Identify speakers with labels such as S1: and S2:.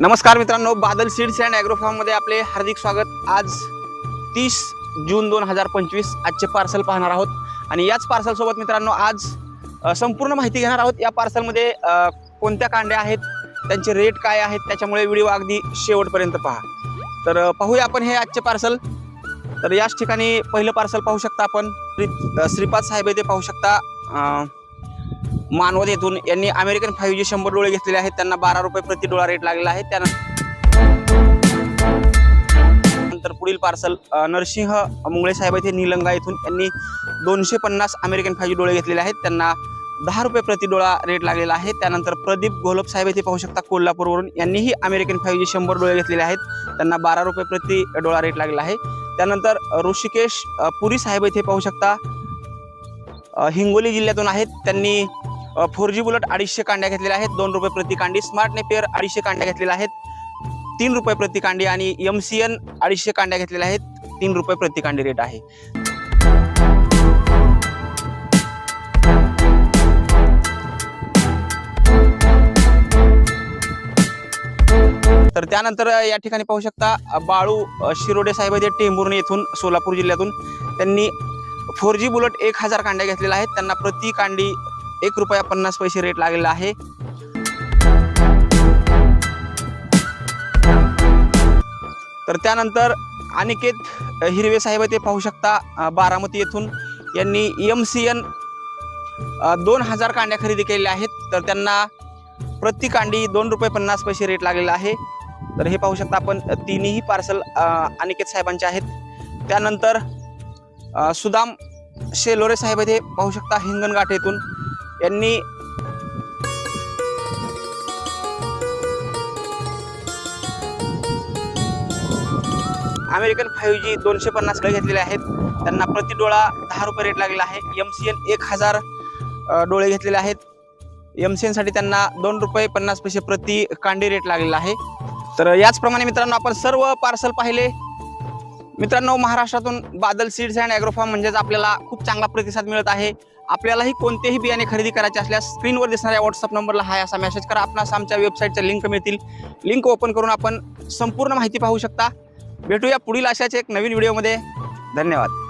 S1: नमस्कार मित्रांनो Badal seeds and ॲग्रोफार्ममध्ये आपले हार्दिक स्वागत. आज तीस जून दोन हजार पंचवीस आजचे पार्सल पाहणार आहोत. आणि याच पार्सलसोबत मित्रांनो आज संपूर्ण माहिती घेणार आहोत. या पार्सलमध्ये कोणत्या कांड्या आहेत त्यांचे रेट काय आहेत त्याच्यामुळे व्हिडिओ अगदी शेवटपर्यंत पहा. तर पाहूया आपण हे आजचे पार्सल तर याच ठिकाणी पहिलं पार्सल पाहू शकता आपण. श्रीपाद साहेब येथे पाहू शकता. मानवत येथून यांनी अमेरिकन फाईव्ह जी शंभर डोळे घेतलेले आहेत. त्यांना बारा रुपये प्रति डोळा रेट लागलेला आहे. त्यानंतर पुढील पार्सल नरसिंह मुंगळे साहेब येथे निलंगा येथून यांनी दोनशे पन्नास अमेरिकन फाईव्ह जी डोळे घेतलेले आहेत. त्यांना दहा रुपये प्रति डोळा रेट लागलेला आहे. त्यानंतर प्रदीप घोलप साहेब येथे पाहू शकता कोल्हापूरवरून यांनीही अमेरिकन फाईव्ह जी शंभर डोळे घेतलेले आहेत. त्यांना बारा रुपये प्रति डोळा रेट लागलेला आहे. त्यानंतर ऋषिकेश पुरी साहेब येथे पाहू शकता हिंगोली जिल्ह्यातून आहेत. त्यांनी फोर जी बुलेट अडीचशे कांड्या घेतलेल्या आहेत. दोन रुपये प्रति कांडी. स्मार्ट नेपियर अडीचशे कांड्या घेतलेल्या आहेत. तीन रुपये प्रति कांडी आणि एम सी एन अडीचशे कांड्या घेतलेल्या आहेत. तीन रुपये प्रति कांडी रेट आहे. तर त्यानंतर या ठिकाणी पाहू शकता बाळू शिरोडे साहेब आहेत. टेंभुर्णी येथून सोलापूर जिल्ह्यातून. त्यांनी फोर जी बुलेट एक हजार कांड्या घेतलेल्या आहेत. त्यांना प्रति कांडी एक रुपया पन्नास पैसे रेट लागलेला आहे. तर त्यानंतर अनिकेत हिरवे साहेब ते पाहू शकता बारामती येथून. यांनी एम सी एन दोन हजार कांड्या खरेदी केलेल्या आहेत. तर त्यांना प्रति कांडी दोन रुपये पन्नास पैसे रेट लागलेला आहे. तर हे पाहू शकता आपण तिन्ही पार्सल अनिकेत साहेबांचे आहेत. त्यानंतर सुदाम शेलोरे साहेब हे पाहू शकता हिंगणघाट येथून. यांनी अमेरिकन फाईव्ह जी दोनशे पन्नास डोळे घेतलेले आहेत. त्यांना प्रति डोळा दहा रुपये रेट लागलेला आहे. एम सी एन एक हजार डोळे घेतलेले आहेत. एम सी एनसाठी त्यांना दोन रुपये पन्नास पैसे प्रति कांडी रेट लागलेला आहे. तर याचप्रमाणे मित्रांनो आपण सर्व पार्सल पाहिले. मित्रांनो महाराष्ट्रातून बादल सीड्स अँड ॲग्रोफार्म म्हणजेच आपल्याला खूप चांगला प्रतिसाद मिळत आहे. आपल्यालाही कोणतेही बियाणे खरेदी करायचे असल्यास स्क्रीनवर दिसणाऱ्या व्हॉट्सअप नंबरला हाय असा मेसेज करा. आपणास आमच्या वेबसाईटच्या लिंक मिळतील. लिंक ओपन करून आपण संपूर्ण माहिती पाहू शकता. भेटूया पुढील अशाच एक नवीन व्हिडिओमध्ये धन्यवाद.